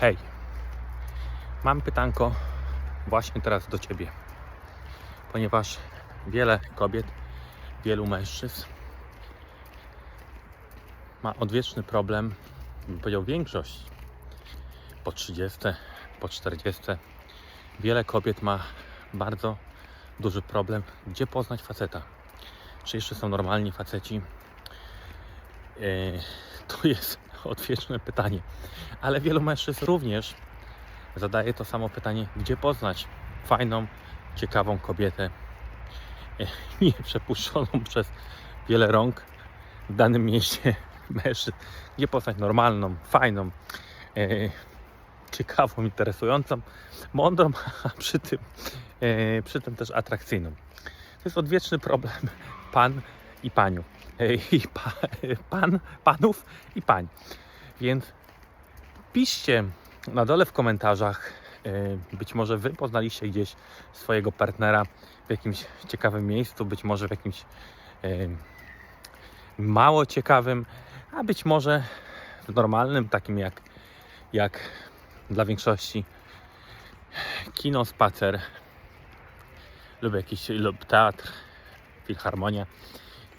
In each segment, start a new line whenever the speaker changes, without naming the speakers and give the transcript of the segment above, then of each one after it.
Hej, mam pytanko właśnie teraz do Ciebie, ponieważ wiele kobiet, wielu mężczyzn ma odwieczny problem, bym powiedział większość, po 30, po 40. Wiele kobiet ma bardzo duży problem, gdzie poznać faceta. Czy jeszcze są normalni faceci? Yy, to jest odwieczne pytanie. Ale wielu mężczyzn również zadaje to samo pytanie, gdzie poznać fajną, ciekawą kobietę, nie przepuszczoną przez wiele rąk w danym mieście mężczyzn, gdzie poznać normalną, fajną, e, ciekawą, interesującą, mądrą, a przy tym, e, przy tym też atrakcyjną. To jest odwieczny problem pan i paniu. I pa, pan, panów i pań. Więc piszcie na dole w komentarzach. e, Być może wy poznaliście gdzieś swojego partnera w jakimś ciekawym miejscu, być może w jakimś e, mało ciekawym, a być może w normalnym, takim jak, jak dla większości kino, spacer lub jakiś lub teatr, filharmonia,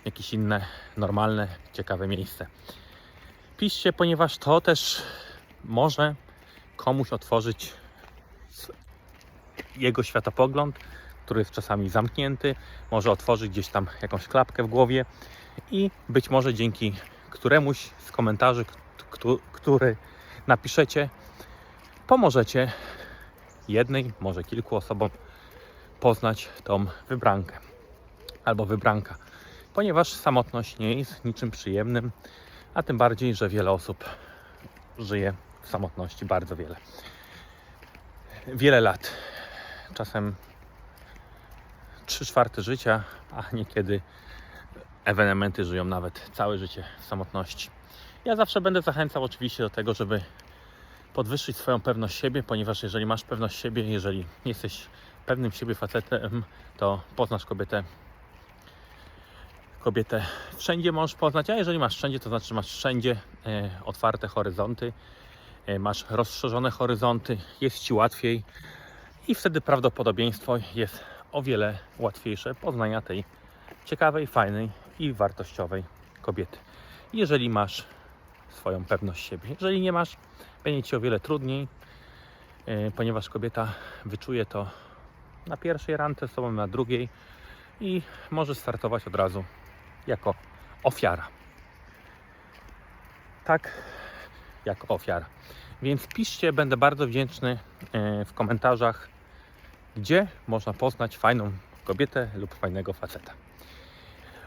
jakieś inne normalne, ciekawe miejsce. Piszcie, ponieważ to też może komuś otworzyć jego światopogląd, który jest czasami zamknięty, może otworzyć gdzieś tam jakąś klapkę w głowie i być może dzięki któremuś z komentarzy, który napiszecie, pomożecie jednej, może kilku osobom poznać tą wybrankę albo wybranka, ponieważ samotność nie jest niczym przyjemnym, a tym bardziej, że wiele osób żyje w samotności bardzo wiele. Wiele lat, czasem 3 czwarte życia, a niekiedy ewenementy żyją nawet całe życie w samotności. Ja zawsze będę zachęcał oczywiście do tego, żeby podwyższyć swoją pewność siebie, ponieważ jeżeli masz pewność siebie, jeżeli jesteś pewnym siebie facetem, to poznasz kobietę kobietę wszędzie możesz poznać, a jeżeli masz wszędzie, to znaczy masz wszędzie e, otwarte horyzonty, e, masz rozszerzone horyzonty, jest Ci łatwiej i wtedy prawdopodobieństwo jest o wiele łatwiejsze poznania tej ciekawej, fajnej i wartościowej kobiety. Jeżeli masz swoją pewność siebie. Jeżeli nie masz, będzie Ci o wiele trudniej, e, ponieważ kobieta wyczuje to na pierwszej randce z tobą, na drugiej i może startować od razu jako ofiara. Tak, jako ofiara. Więc piszcie, będę bardzo wdzięczny e, w komentarzach, gdzie można poznać fajną kobietę lub fajnego faceta.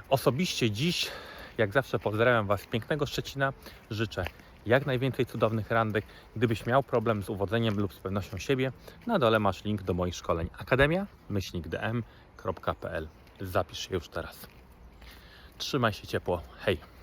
Osobiście dziś, jak zawsze, pozdrawiam Was z pięknego Szczecina. Życzę jak najwięcej cudownych randek. Gdybyś miał problem z uwodzeniem lub z pewnością siebie, na dole masz link do moich szkoleń. Akademia myślnikdm.pl Zapisz się już teraz. Trzymaj się ciepło. Hej!